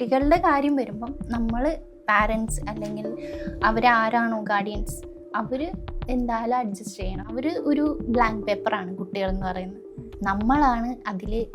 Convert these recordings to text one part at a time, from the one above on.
കുട്ടികളുടെ കാര്യം വരുമ്പം നമ്മൾ പാരൻസ് അല്ലെങ്കിൽ അവരാരാണോ ഗാർഡിയൻസ് അവർ എന്തായാലും അഡ്ജസ്റ്റ് ചെയ്യണം. അവർ ഒരു ബ്ലാങ്ക് പേപ്പറാണ് കുട്ടികൾ എന്ന് പറയുന്നത്. നമ്മളാണ് അതിൽ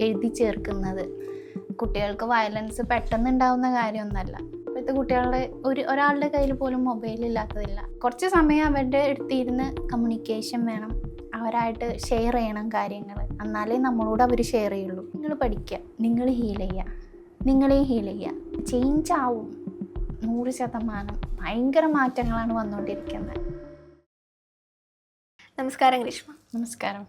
എഴുതി ചേർക്കുന്നത്. കുട്ടികൾക്ക് വയലൻസ് പെട്ടെന്ന് ഉണ്ടാവുന്ന കാര്യമൊന്നുമല്ല. ഇപ്പോഴത്തെ കുട്ടികളുടെ ഒരു ഒരാളുടെ കയ്യിൽ പോലും മൊബൈൽ ഇല്ലാത്തതില്ല. കുറച്ച് സമയം അവരുടെ അടുത്തിരുന്ന് കമ്മ്യൂണിക്കേഷൻ വേണം. അവരായിട്ട് ഷെയർ ചെയ്യണം കാര്യങ്ങൾ എന്നാലേ നമ്മളോട് അവർ ഷെയർ ചെയ്യുള്ളൂ. നിങ്ങൾ പഠിക്കുക. നിങ്ങൾ ഹീൽ ചെയ്യുക. നിങ്ങളെ ഹീൽ ചെയ്യുക. ചേഞ്ച് ആവും. നൂറ് ശതമാനം. ഭയങ്കര മാറ്റങ്ങളാണ് വന്നുകൊണ്ടിരിക്കുന്നത്. നമസ്കാരം ഗ്രീഷ്മ. നമസ്കാരം.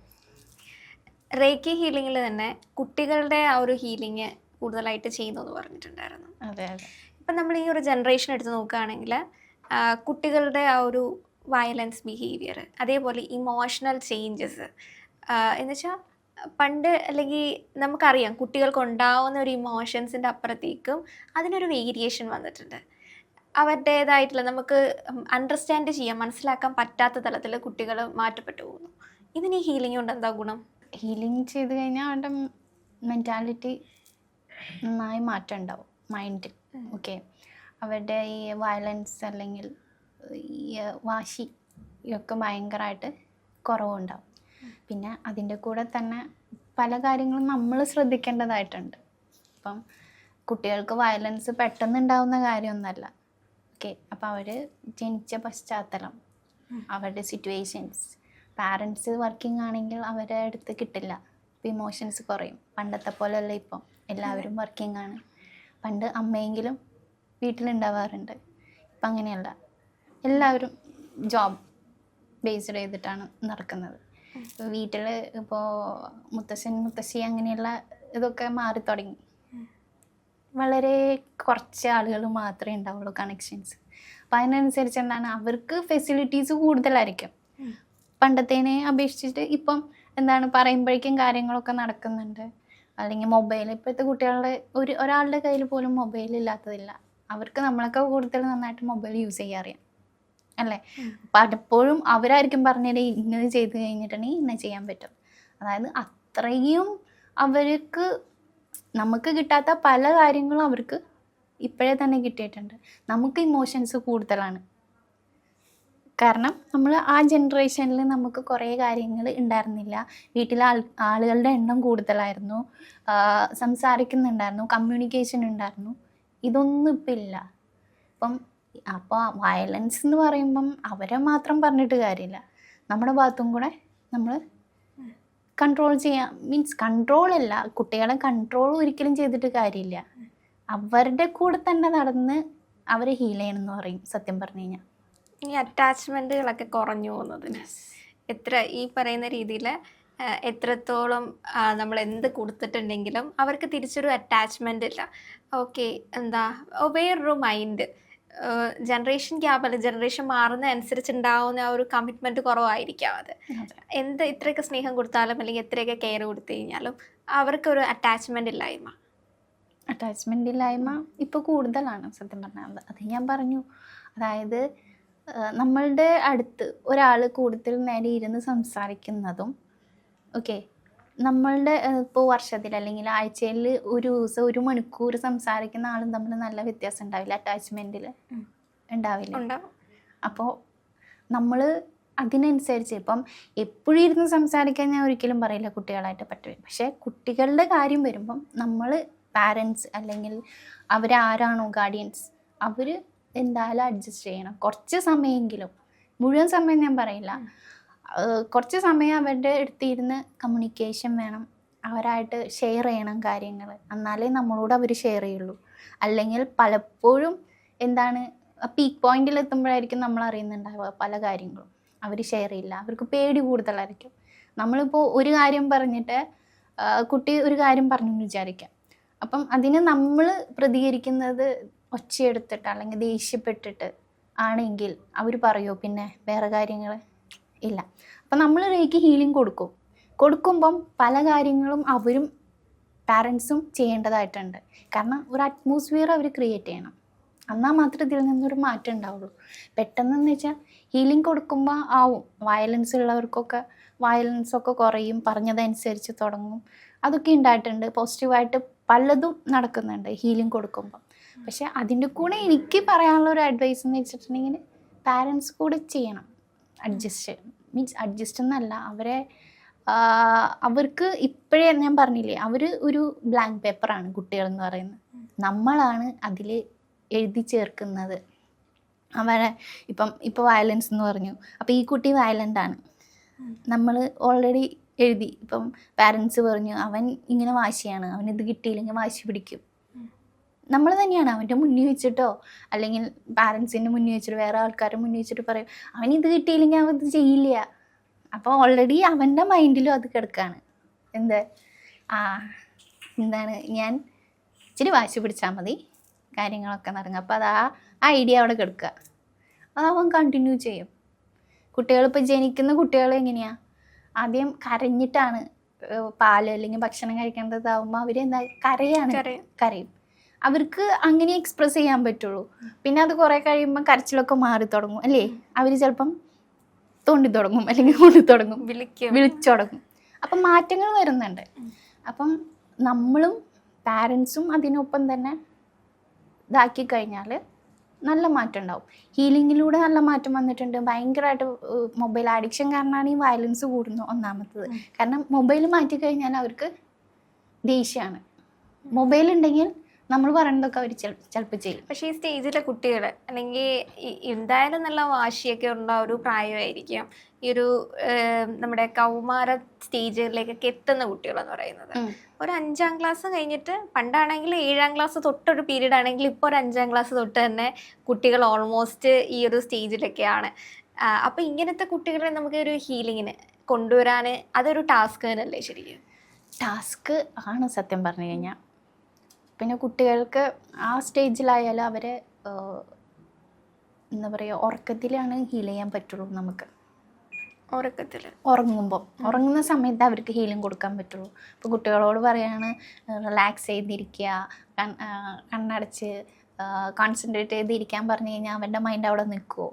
റേക്കി ഹീലിംഗിൽ തന്നെ കുട്ടികളുടെ ആ ഒരു ഹീലിംഗ് കൂടുതലായിട്ട് ചെയ്യുന്നു എന്ന് പറഞ്ഞിട്ടുണ്ടായിരുന്നു. അതെ അതെ. ഇപ്പം നമ്മൾ ഈ ഒരു ജനറേഷൻ എടുത്ത് നോക്കുകയാണെങ്കിൽ കുട്ടികളുടെ ആ ഒരു വയലൻസ് ബിഹേവിയർ അതേപോലെ ഇമോഷണൽ ചേഞ്ചസ് എന്നുവെച്ചാൽ പണ്ട് അല്ലെങ്കിൽ നമുക്കറിയാം കുട്ടികൾക്ക് ഉണ്ടാവുന്ന ഒരു ഇമോഷൻസിന്റെ അപ്പുറത്തേക്കും അതിനൊരു വേരിയേഷൻ വന്നിട്ടുണ്ട്. അവരുടേതായിട്ടുള്ള നമുക്ക് അണ്ടർസ്റ്റാൻഡ് ചെയ്യാൻ മനസ്സിലാക്കാൻ പറ്റാത്ത തലത്തിൽ കുട്ടികൾ മാറ്റപ്പെട്ടു പോകുന്നു. ഇതിന് ഈ ഹീലിംഗ് കൊണ്ട് എന്താ ഗുണം? ഹീലിംഗ് ചെയ്ത് കഴിഞ്ഞാൽ അവരുടെ മെന്റാലിറ്റി നന്നായി മാറ്റം ഉണ്ടാവും മൈൻഡിൽ ഓക്കെ അവരുടെ ഈ വയലൻസ് അല്ലെങ്കിൽ ഈ വാശി ഒക്കെ ഭയങ്കരമായിട്ട് കുറവുണ്ടാവും. പിന്നെ അതിന്റെ കൂടെ തന്നെ പല കാര്യങ്ങളും നമ്മൾ ശ്രദ്ധിക്കേണ്ടതായിട്ടുണ്ട്. അപ്പം കുട്ടികൾക്ക് വയലൻസ് പെട്ടെന്ന് ഉണ്ടാവുന്ന കാര്യമൊന്നുമല്ല. ഓക്കെ അപ്പോൾ അവർ ജനിച്ച പശ്ചാത്തലം അവരുടെ സിറ്റുവേഷൻസ് പാരൻസ് വർക്കിംഗ് ആണെങ്കിൽ അവരെ അടുത്ത് കിട്ടില്ല. ഇമോഷൻസ് കുറയും. പണ്ടത്തെ പോലെയല്ല ഇപ്പം. എല്ലാവരും വർക്കിംഗ് ആണ്. പണ്ട് അമ്മയെങ്കിലും വീട്ടിലുണ്ടാവാറുണ്ട്. ഇപ്പം അങ്ങനെയല്ല. എല്ലാവരും ജോബ് ബേസ്ഡ് ചെയ്തിട്ടാണ് നടക്കുന്നത്. വീട്ടിൽ ഇപ്പോൾ മുത്തശ്ശൻ മുത്തശ്ശി അങ്ങനെയുള്ള ഇതൊക്കെ മാറി തുടങ്ങി. വളരെ കുറച്ച് ആളുകൾ മാത്രമേ ഉണ്ടാവുള്ളൂ കണക്ഷൻസ് അപ്പം അതിനനുസരിച്ച് എന്താണ്? അവർക്ക് ഫെസിലിറ്റീസ് കൂടുതലായിരിക്കും. പണ്ടത്തേനെ അപേക്ഷിച്ചിട്ട് ഇപ്പം എന്താണ്? പറയുമ്പോഴേക്കും കാര്യങ്ങളൊക്കെ നടക്കുന്നുണ്ട്. അല്ലെങ്കിൽ മൊബൈൽ ഇപ്പോഴത്തെ കുട്ടികളുടെ ഒരു ഒരാളുടെ കയ്യിൽ പോലും മൊബൈൽ ഇല്ലാത്തതില്ല. അവർക്ക് നമ്മളൊക്കെ കൂടുതൽ നന്നായിട്ട് മൊബൈൽ യൂസ് ചെയ്യാൻ അറിയാം അല്ലേ? പലപ്പോഴും അവരായിരിക്കും പറഞ്ഞത് ഇങ്ങനെ ചെയ്ത് കഴിഞ്ഞിട്ടുണ്ടെങ്കിൽ ഇങ്ങനെ ചെയ്യാൻ പറ്റും. അതായത് അത്രയും അവർക്ക് നമുക്ക് കിട്ടാത്ത പല കാര്യങ്ങളും അവർക്ക് ഇപ്പോഴേ തന്നെ കിട്ടിയിട്ടുണ്ട്. നമുക്ക് ഇമോഷൻസ് കൂടുതലാണ്. കാരണം നമ്മൾ ആ ജനറേഷനിൽ നമുക്ക് കുറേ കാര്യങ്ങൾ ഉണ്ടായിരുന്നില്ല. വീട്ടിലെ ആൾ ആളുകളുടെ എണ്ണം കൂടുതലായിരുന്നു. സംസാരിക്കുന്നുണ്ടായിരുന്നു. കമ്മ്യൂണിക്കേഷൻ ഉണ്ടായിരുന്നു. ഇതൊന്നും ഇപ്പം ഇല്ല. അപ്പം അപ്പോൾ വയലൻസ് എന്ന് പറയുമ്പം അവരെ മാത്രം പറഞ്ഞിട്ട് കാര്യമില്ല. നമ്മുടെ ഭാഗത്തും കൂടെ നമ്മൾ കൺട്രോൾ ചെയ്യാം. മീൻസ് കൺട്രോൾ അല്ല കുട്ടികളെ കൺട്രോൾ ഒരിക്കലും ചെയ്തിട്ട് കാര്യമില്ല. അവരുടെ കൂടെ തന്നെ നടന്ന് അവരെ ഹീൽ ചെയ്യണം എന്ന് പറയും സത്യം പറഞ്ഞു കഴിഞ്ഞാൽ ഈ അറ്റാച്ച്മെന്റുകളൊക്കെ കുറഞ്ഞു പോകുന്നതിന്. എത്ര ഈ പറയുന്ന രീതിയിൽ എത്രത്തോളം നമ്മൾ എന്ത് കൊടുത്തിട്ടുണ്ടെങ്കിലും അവർക്ക് തിരിച്ചൊരു അറ്റാച്ച്മെന്റ് ഇല്ല. ഓക്കെ എന്താ വേറൊരു മൈൻഡ് ജനറേഷൻ ഗ്യാപ്പ് അല്ല ജനറേഷൻ മാറുന്ന അനുസരിച്ച് ഉണ്ടാവുന്ന ആ ഒരു കമ്മിറ്റ്മെന്റ് കുറവായിരിക്കാം അത്. എന്ത് ഇത്രയൊക്കെ സ്നേഹം കൊടുത്താലും അല്ലെങ്കിൽ എത്രയൊക്കെ കെയർ കൊടുത്തു കഴിഞ്ഞാലും അവർക്കൊരു അറ്റാച്ച്മെന്റ് ഇല്ലായ്മ. അറ്റാച്ച്മെന്റ് ഇല്ലായ്മ ഇപ്പോൾ കൂടുതലാണ് സത്യം പറഞ്ഞാൽ അത് ഞാൻ പറഞ്ഞു. അതായത് നമ്മളുടെ അടുത്ത് ഒരാൾ കൂടുതൽ നേരെ ഇരുന്ന് സംസാരിക്കുന്നതും ഓക്കെ നമ്മളുടെ ഇപ്പോൾ വർഷത്തിൽ അല്ലെങ്കിൽ ആഴ്ചയിൽ ഒരു ദിവസം ഒരു മണിക്കൂർ സംസാരിക്കുന്ന ആളും തമ്മിൽ നല്ല വ്യത്യാസം ഉണ്ടാവില്ല അറ്റാച്ച്മെന്റിൽ ഉം. ഉണ്ടാവില്ല. അപ്പോൾ നമ്മൾ അതിനനുസരിച്ച് ഇപ്പം എപ്പോഴും ഇരുന്ന് സംസാരിക്കാൻ ഞാൻ ഒരിക്കലും പറയില്ല കുട്ടികളായിട്ട് പറ്റും പക്ഷേ കുട്ടികളുടെ കാര്യം വരുമ്പം നമ്മൾ പാരൻസ് അല്ലെങ്കിൽ അവരാരാണോ ഗാർഡിയൻസ് അവർ എന്തായാലും അഡ്ജസ്റ്റ് ചെയ്യണം. കുറച്ച് സമയമെങ്കിലും. മുഴുവൻ സമയം ഞാൻ പറയില്ല. കുറച്ച് സമയം അവരുടെ അടുത്തിരുന്ന് കമ്മ്യൂണിക്കേഷൻ വേണം. അവരായിട്ട് ഷെയർ ചെയ്യണം കാര്യങ്ങൾ എന്നാലേ നമ്മളോട് അവർ ഷെയർ ചെയ്യുള്ളൂ. അല്ലെങ്കിൽ പലപ്പോഴും എന്താണ് പീക്ക് പോയിന്റിൽ എത്തുമ്പോഴായിരിക്കും നമ്മൾ അറിയുന്നുണ്ടാവുക പല കാര്യങ്ങളും. അവർ ഷെയർ ചെയ്യില്ല. അവർക്ക് പേടി കൂടുതലായിരിക്കും. നമ്മളിപ്പോൾ ഒരു കാര്യം പറഞ്ഞിട്ട് കുട്ടി ഒരു കാര്യം പറഞ്ഞു വിചാരിക്കാം. അപ്പം അതിന് നമ്മൾ പ്രതികരിക്കുന്നത് ഒച്ചയെടുത്തിട്ട് അല്ലെങ്കിൽ ദേഷ്യപ്പെട്ടിട്ട് ആണെങ്കിൽ അവർ പറയുമോ പിന്നെ വേറെ കാര്യങ്ങൾ ഇല്ല. അപ്പം നമ്മൾ റേക്ക് ഹീലിംഗ് കൊടുക്കും. കൊടുക്കുമ്പം പല കാര്യങ്ങളും അവരും പാരൻസും ചെയ്യേണ്ടതായിട്ടുണ്ട്. കാരണം ഒരു അറ്റ്മോസ്ഫിയർ അവർ ക്രിയേറ്റ് ചെയ്യണം. എന്നാൽ മാത്രമേ ഇതിൽ നിന്നൊരു മാറ്റം ഉണ്ടാവുള്ളൂ. പെട്ടെന്നെന്ന് വെച്ചാൽ ഹീലിംഗ് കൊടുക്കുമ്പോൾ ആവും. വയലൻസ് ഉള്ളവർക്കൊക്കെ വയലൻസ് ഒക്കെ കുറയും. പറഞ്ഞതനുസരിച്ച് തുടങ്ങും. അതൊക്കെ ഉണ്ടായിട്ടുണ്ട്. പോസിറ്റീവായിട്ട് പലതും നടക്കുന്നുണ്ട് ഹീലിംഗ് കൊടുക്കുമ്പോൾ പക്ഷെ അതിന്റെ കൂടെ എനിക്ക് പറയാനുള്ള ഒരു അഡ്വൈസ് എന്ന് വെച്ചിട്ടുണ്ടെങ്കിൽ പാരൻസ് കൂടെ ചെയ്യണം. അഡ്ജസ്റ്റ് മീൻസ് അഡ്ജസ്റ്റ് എന്നല്ല അവരെ അവർക്ക് ഇപ്പോഴേ ഞാൻ പറഞ്ഞില്ലേ അവർ ഒരു ബ്ലാങ്ക് പേപ്പറാണ് കുട്ടികൾ എന്ന് പറയുന്നത്. നമ്മളാണ് അതിൽ എഴുതി ചേർക്കുന്നത്. അവരെ ഇപ്പം ഇപ്പോൾ വയലൻസ് എന്ന് പറഞ്ഞു. അപ്പോൾ ഈ കുട്ടി വയലന്റ് ആണ്. നമ്മൾ ഓൾറെഡി എഴുതി. ഇപ്പം പാരൻസ് പറഞ്ഞു അവൻ ഇങ്ങനെ വാശിയാണ് അവൻ ഇത് കിട്ടിയില്ലെങ്കിൽ വാശി പിടിക്കും. നമ്മൾ തന്നെയാണ് അവന്റെ മുന്നിൽ വെച്ചിട്ടോ അല്ലെങ്കിൽ പാരൻസിന്റെ മുന്നിൽ വെച്ചിട്ട് വേറെ ആൾക്കാരെ മുന്നിൽ വെച്ചിട്ട് പറയും അവൻ ഇത് കിട്ടിയില്ലെങ്കിൽ അവൻ ഇത് ചെയ്യില്ല. അപ്പോൾ ഓൾറെഡി അവന്റെ മൈൻഡിലും അത് കിടക്കുകയാണ് എന്ത്? ആ എന്താണ്? ഞാൻ ഇച്ചിരി വാശി പിടിച്ചാൽ മതി. കാര്യങ്ങളൊക്കെ നടങ്ങും അപ്പോൾ അത് ആ ഐഡിയ അവിടെ കിടക്കുക. അത് അവൻ കണ്ടിന്യൂ ചെയ്യും. കുട്ടികളിപ്പോൾ ജനിക്കുന്ന കുട്ടികൾ എങ്ങനെയാണ് ആദ്യം കരഞ്ഞിട്ടാണ് പാൽ അല്ലെങ്കിൽ ഭക്ഷണം കഴിക്കേണ്ടതാവുമ്പോൾ അവർ എന്താ? കരയാണ്. കരയും. അവർക്ക് അങ്ങനെ എക്സ്പ്രസ് ചെയ്യാൻ പറ്റുള്ളൂ. പിന്നെ അത് കുറേ കഴിയുമ്പോൾ കരച്ചിലൊക്കെ മാറി തുടങ്ങും അല്ലേ? അവർ ചിലപ്പം തോണ്ടി തുടങ്ങും അല്ലെങ്കിൽ കൊണ്ടു തുടങ്ങും വിളിക്കും. വിളിച്ചു തുടങ്ങും അപ്പം മാറ്റങ്ങൾ വരുന്നുണ്ട്. അപ്പം നമ്മളും പാരൻസും അതിനൊപ്പം തന്നെ ഇതാക്കി കഴിഞ്ഞാൽ നല്ല മാറ്റം ഉണ്ടാവും. ഹീലിങ്ങിലൂടെ നല്ല മാറ്റം വന്നിട്ടുണ്ട്. ഭയങ്കരമായിട്ട് മൊബൈൽ അഡിക്ഷൻ കാരണമാണ് ഈ വയലൻസ് കൂടുന്നത് ഒന്നാമത്തത്. കാരണം മൊബൈൽ മാറ്റി കഴിഞ്ഞാൽ അവർക്ക് ദേഷ്യമാണ് മൊബൈൽ ഉണ്ടെങ്കിൽ നമ്മൾ പറയുന്നതൊക്കെ അവർ ചിലപ്പോൾ ചെയ്യും. പക്ഷേ ഈ സ്റ്റേജിലെ കുട്ടികൾ അല്ലെങ്കിൽ എന്തായാലും നല്ല വാശിയൊക്കെ ഉള്ള ഒരു പ്രായമായിരിക്കും. ഈ ഒരു നമ്മുടെ കൗമാര സ്റ്റേജുകളിലേക്കൊക്കെ എത്തുന്ന കുട്ടികളെന്ന് പറയുന്നത്. ഒരു അഞ്ചാം ക്ലാസ് കഴിഞ്ഞിട്ട് പണ്ടാണെങ്കിൽ ഏഴാം ക്ലാസ് തൊട്ടൊരു പീരീഡ് ആണെങ്കിൽ ഇപ്പോൾ ഒരു അഞ്ചാം ക്ലാസ് തൊട്ട് തന്നെ കുട്ടികൾ ഓൾമോസ്റ്റ് ഈ ഒരു സ്റ്റേജിലൊക്കെയാണ്. അപ്പോൾ അപ്പൊ ഇങ്ങനത്തെ കുട്ടികളെ നമുക്ക് ഒരു ഹീലിങ്ങിന് കൊണ്ടുവരാൻ അതൊരു ടാസ്ക് തന്നെയല്ലേ ശരിക്കും? ടാസ്ക് ആണ് സത്യം പറഞ്ഞു കഴിഞ്ഞാൽ പിന്നെ കുട്ടികൾക്ക് ആ സ്റ്റേജിലായാലും അവരെ എന്താ പറയുക ഉറക്കത്തിലാണ് ഹീൽ ചെയ്യാൻ പറ്റുള്ളൂ നമുക്ക്. ഉറക്കത്തിൽ ഉറങ്ങുമ്പോൾ ഉറങ്ങുന്ന സമയത്ത് അവർക്ക് ഹീലിംഗ് കൊടുക്കാൻ പറ്റുള്ളൂ. ഇപ്പോൾ കുട്ടികളോട് പറയാണ് റിലാക്സ് ചെയ്തിരിക്കുക കണ്ണടച്ച് കോൺസെൻട്രേറ്റ് ചെയ്തിരിക്കാൻ പറഞ്ഞു കഴിഞ്ഞാൽ അവന്റെ മൈൻഡ് അവിടെ നിൽക്കുമോ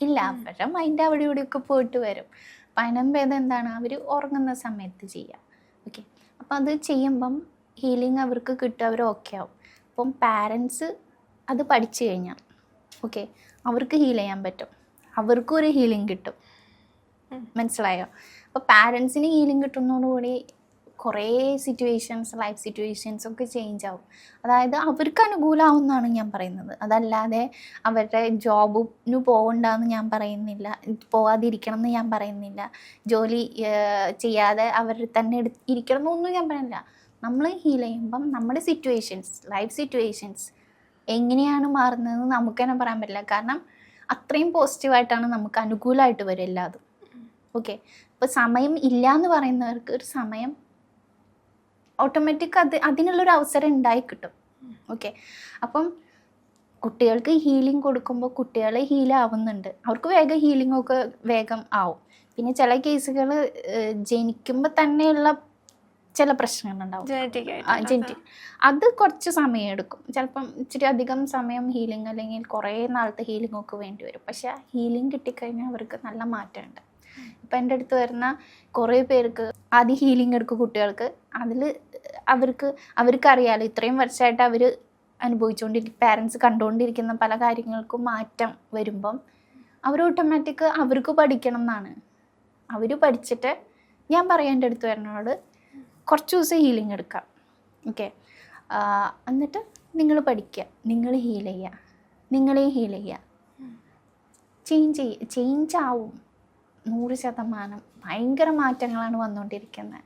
ഇല്ല അവരുടെ മൈൻഡ് അവിടെ ഇവിടെയൊക്കെ പോയിട്ട് വരും. അപ്പം അതിനും ഭേദം എന്താണ്? അവർ ഉറങ്ങുന്ന സമയത്ത് ചെയ്യുക ഓക്കെ അപ്പം അത് ചെയ്യുമ്പം ഹീലിംഗ് അവർക്ക് കിട്ടും അവർ ഓക്കെ ആവും. അപ്പം പാരൻസ് അത് പഠിച്ചു കഴിഞ്ഞാൽ ഓക്കെ അവർക്ക് ഹീൽ ചെയ്യാൻ പറ്റും. അവർക്കും ഒരു ഹീലിംഗ് കിട്ടും. മനസ്സിലായോ? അപ്പോൾ പാരൻസിന് ഹീലിംഗ് കിട്ടുന്നതോടുകൂടി കുറേ സിറ്റുവേഷൻസ് ലൈഫ് സിറ്റുവേഷൻസ് ഒക്കെ ചേഞ്ച് ആവും. അതായത് അവർക്ക് അനുകൂലമാവുമെന്നാണ് ഞാൻ പറയുന്നത്. അതല്ലാതെ അവരുടെ ജോബിന് പോകണ്ടെന്ന് ഞാൻ പറയുന്നില്ല. പോകാതിരിക്കണം എന്ന് ഞാൻ പറയുന്നില്ല. ജോലി ചെയ്യാതെ അവർ തന്നെ എടു ഇരിക്കണം എന്നൊന്നും ഞാൻ പറയുന്നില്ല. നമ്മൾ ഹീൽ ചെയ്യുമ്പം നമ്മുടെ സിറ്റുവേഷൻസ് ലൈഫ് സിറ്റുവേഷൻസ് എങ്ങനെയാണ് മാറുന്നതെന്ന് നമുക്ക് തന്നെ പറയാൻ പറ്റില്ല. കാരണം അത്രയും പോസിറ്റീവായിട്ടാണ് നമുക്ക് അനുകൂലമായിട്ട് വരും എല്ലാതും. ഓക്കെ അപ്പോൾ സമയം ഇല്ല എന്ന് പറയുന്നവർക്ക് ഒരു സമയം ഓട്ടോമാറ്റിക് അത് അതിനുള്ളൊരു അവസരം ഉണ്ടായി കിട്ടും. ഓക്കെ അപ്പം കുട്ടികൾക്ക് ഹീലിംഗ് കൊടുക്കുമ്പോൾ കുട്ടികളെ ഹീലാവുന്നുണ്ട് അവർക്ക് വേഗം ഹീലിംഗ് ഒക്കെ വേഗം ആവും. പിന്നെ ചില കേസുകൾ ജനിക്കുമ്പോൾ തന്നെയുള്ള ചില പ്രശ്നങ്ങളുണ്ടാവും. ജനറ്റിക് അത്. കുറച്ച് സമയം എടുക്കും. ചിലപ്പം ഇച്ചിരി അധികം സമയം ഹീലിംഗ് അല്ലെങ്കിൽ കുറേ നാളത്തെ ഹീലിംഗ് ഒക്കെ വേണ്ടി വരും. പക്ഷെ ആ ഹീലിംഗ് കിട്ടിക്കഴിഞ്ഞാൽ അവർക്ക് നല്ല മാറ്റമുണ്ട്. ഇപ്പം എന്റെ അടുത്ത് വരുന്ന കുറേ പേർക്ക് ആദ്യം ഹീലിംഗ് എടുക്കും കുട്ടികൾക്ക്. അതിൽ അവർക്ക് അവർക്കറിയാലോ ഇത്രയും വർഷമായിട്ട് അവർ അനുഭവിച്ചുകൊണ്ടിരിക്കും പാരൻസ് കണ്ടുകൊണ്ടിരിക്കുന്ന പല കാര്യങ്ങൾക്കും മാറ്റം വരുമ്പം അവർ ഓട്ടോമാറ്റിക് അവർക്ക് പഠിക്കണം എന്നാണ്. അവർ പഠിച്ചിട്ട് ഞാൻ പറയാം എന്റെ അടുത്ത് വരുന്നതോട് കുറച്ച് ദിവസം ഹീലിംഗ് എടുക്കാം. ഓക്കെ എന്നിട്ട് നിങ്ങൾ പഠിക്കുക. നിങ്ങൾ ഹീൽ ചെയ്യുക. നിങ്ങളെ ഹീൽ ചെയ്യുക. ചേഞ്ച് ചെയ്യ ചേഞ്ച് ആവും. നൂറ് ശതമാനം. ഭയങ്കര മാറ്റങ്ങളാണ് വന്നുകൊണ്ടിരിക്കുന്നത്.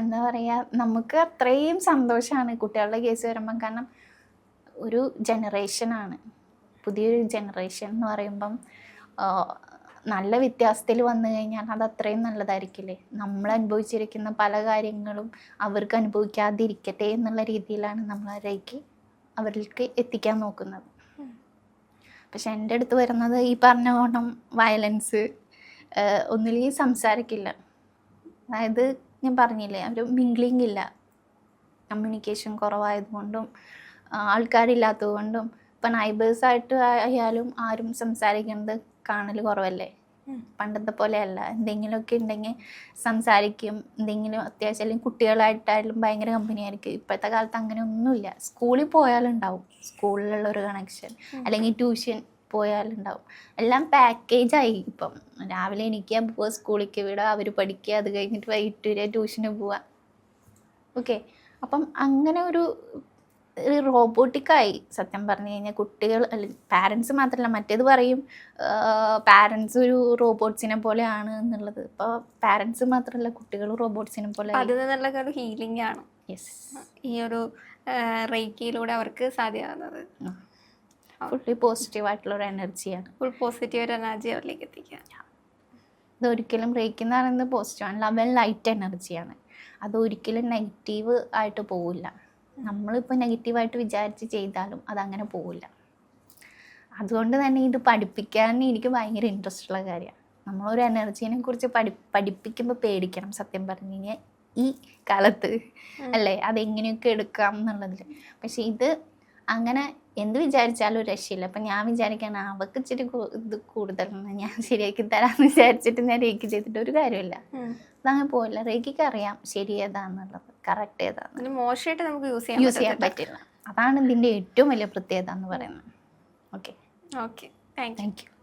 എന്താ പറയുക നമുക്ക് അത്രയും സന്തോഷമാണ് കുട്ടികളുടെ കേസ് വരുമ്പം. കാരണം ഒരു ജനറേഷനാണ് പുതിയൊരു ജനറേഷൻ എന്ന് പറയുമ്പം നല്ല വ്യത്യാസത്തിൽ വന്നു കഴിഞ്ഞാൽ അത് അത്രയും നല്ലതായിരിക്കില്ലേ? നമ്മൾ അനുഭവിച്ചിരിക്കുന്ന പല കാര്യങ്ങളും അവർക്ക് അനുഭവിക്കാതിരിക്കട്ടെ എന്നുള്ള രീതിയിലാണ് നമ്മൾ അവരേക്ക് അവരിലേക്ക് എത്തിക്കാൻ നോക്കുന്നത്. പക്ഷെ എന്റെ അടുത്ത് വരുന്നത് ഈ പറഞ്ഞ ഓണം വയലൻസ് ഒന്നിലേ സംസാരിക്കില്ല. അതായത് ഞാൻ പറഞ്ഞില്ലേ അവർ മിംഗ്ലിംഗ് ഇല്ല. കമ്മ്യൂണിക്കേഷൻ കുറവായതുകൊണ്ടും ആൾക്കാരില്ലാത്തതുകൊണ്ടും ആൾക്കാരില്ലാത്തത് കൊണ്ടും ഇപ്പം നൈബേഴ്സായിട്ട് ആയാലും ആരും സംസാരിക്കുന്നത് കാണൽ കുറവല്ലേ? പണ്ടത്തെ പോലെയല്ല. എന്തെങ്കിലുമൊക്കെ ഉണ്ടെങ്കിൽ സംസാരിക്കും. എന്തെങ്കിലും അത്യാവശ്യം അല്ലെങ്കിൽ കുട്ടികളായിട്ടായാലും ഭയങ്കര കമ്പനി ആയിരിക്കും. ഇപ്പോഴത്തെ കാലത്ത് അങ്ങനെ ഒന്നുമില്ല. സ്കൂളിൽ പോയാലുണ്ടാവും. സ്കൂളിലുള്ള ഒരു കണക്ഷൻ അല്ലെങ്കിൽ ട്യൂഷൻ പോയാലുണ്ടാവും. എല്ലാം പാക്കേജായി ഇപ്പം രാവിലെ എനിക്ക് പോവുക സ്കൂളിലേക്ക് വിടുക അവർ പഠിക്കുക അത് കഴിഞ്ഞിട്ട് വൈകിട്ട് വരിക ട്യൂഷന് പോവുക. ഓക്കെ അപ്പം അങ്ങനെ ഒരു റോബോട്ടിക്കായി സത്യം പറഞ്ഞു കഴിഞ്ഞാൽ കുട്ടികൾ പാരൻസ് മാത്രമല്ല മറ്റേത് പറയും പാരൻസ് ഒരു റോബോട്ട്സിനെ പോലെയാണ് എന്നുള്ളത്. ഇപ്പോൾ പാരൻസ് മാത്രമല്ല കുട്ടികൾ റോബോട്ട്സിനെ പോലെ അതിൽ നിന്നുള്ള ഒരു ഹീലിംഗ് ആണ്. യെസ് ഈ ഒരു റേക്കിയിലൂടെ അവർക്ക് സാധ്യമാകുന്നത്. ഫുള്ളി പോസിറ്റീവ് ആയിട്ടുള്ള ഒരു എനർജിയാണ് ഫുൾ പോസിറ്റീവ് ഒരു എനർജി അവരിലേക്ക് എത്തിക്കുക. ഇതൊരിക്കലും റേക്ക് എന്ന് പറയുന്നത് പോസിറ്റീവാണ് ലവൻ ലൈറ്റ് എനർജിയാണ് അത് ഒരിക്കലും നെഗറ്റീവ് ആയിട്ട് പോവില്ല. നമ്മളിപ്പോൾ നെഗറ്റീവായിട്ട് വിചാരിച്ച് ചെയ്താലും അതങ്ങനെ പോവില്ല. അതുകൊണ്ട് തന്നെ ഇത് പഠിപ്പിക്കാൻ എനിക്ക് ഭയങ്കര ഇൻട്രസ്റ്റ് ഉള്ള കാര്യമാണ് നമ്മളൊരു എനർജീനെ കുറിച്ച് പഠി പഠിപ്പിക്കുമ്പോൾ പേടിക്കണം സത്യം പറഞ്ഞു കഴിഞ്ഞാൽ ഈ കാലത്ത്. അല്ലേ? അതെങ്ങനെയൊക്കെ എടുക്കാം എന്നുള്ളതിൽ പക്ഷെ ഇത് അങ്ങനെ എന്ത് വിചാരിച്ചാലും ഒരു രക്ഷയില്ല. അപ്പം ഞാൻ വിചാരിക്കാൻ അവൾക്ക് ഇച്ചിരി ഇത് കൂടുതലാണ് ഞാൻ ശരിയാക്കി തരാമെന്ന് വിചാരിച്ചിട്ട് ഞാൻ റേക്ക് ചെയ്തിട്ട് ഒരു കാര്യമില്ല. അതങ്ങനെ പോയില്ല റേക്കിക്ക് അറിയാം ശരി ഏതാന്നുള്ളത്. കറക്റ്റ് ഏതാണ് മോശമായിട്ട് നമുക്ക് യൂസ് ചെയ്യാൻ യൂസ് ചെയ്യാൻ പറ്റില്ല. അതാണ് ഇതിന്റെ ഏറ്റവും വലിയ പ്രത്യേകത എന്ന് പറയുന്നത്. Okay okay thank you